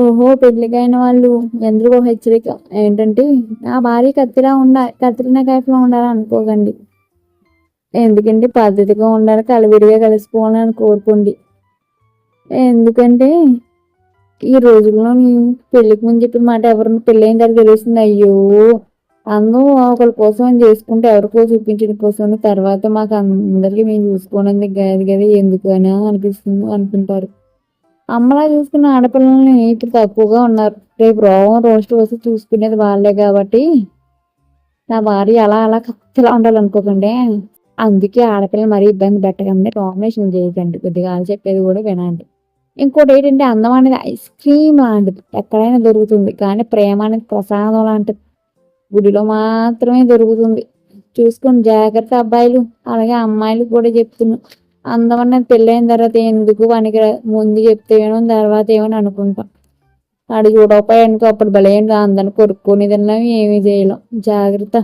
ఓహో పెళ్ళికైన వాళ్ళు ఎందుకు హెచ్చరిక. ఏంటంటే నా భార్య కత్తిలా ఉండాలి కత్తిరిన కైఫ్లా ఉండాలి అనుకోకండి. ఎందుకంటే పద్ధతిగా ఉండాలి కలివిడిగా కలిసిపోవాలని కోరుకోండి. ఎందుకంటే ఈ రోజుల్లో పెళ్ళికి ముందు చెప్పిన మాట ఎవరిని పెళ్ళైన తర్వాత తెలుస్తుంది? అయ్యో అందరూ ఒకరి కోసం అని చేసుకుంటే ఎవరికో చూపించడం కోసం తర్వాత మాకు అందరికీ మేము చూసుకోవడానికి కాదు కదా ఎందుకు అని అనిపిస్తుంది అనుకుంటారు. అమ్మలా చూసుకున్న ఆడపిల్లల్ని ఇప్పుడు తక్కువగా ఉన్నారు. రేపు రోగం రోస్ట్ వస్తే చూసుకునేది వాళ్ళే కాబట్టి. నా భార్య అలా అలా కత్తిలా ఉండాలనుకోకండి. అందుకే ఆడపిల్లలు మరీ ఇబ్బంది పెట్టకండి. డామినేషన్ చేయకండి కొద్దిగా చెప్పేది కూడా వినండి. ఇంకోటి ఏంటంటే అందం అనేది ఐస్ క్రీమ్ లాంటిది. ఎక్కడైనా దొరుకుతుంది. కానీ ప్రేమ అనేది ప్రసాదం లాంటిది. గుడిలో మాత్రమే దొరుకుతుంది. చూసుకొని జాగ్రత్త అబ్బాయిలు. అలాగే అమ్మాయిలు కూడా చెప్తున్నాను అందమని అన్నది పెళ్ళైన తర్వాత ఎందుకు పనికి ముందు చెప్తే ఏమో తర్వాత ఏమని అనుకుంటాం. ఆడు చూడకపోయానుకో అప్పుడు భలే అందరిని కొరుక్కునేదన్నా ఏమీ చేయలేం. జాగ్రత్త.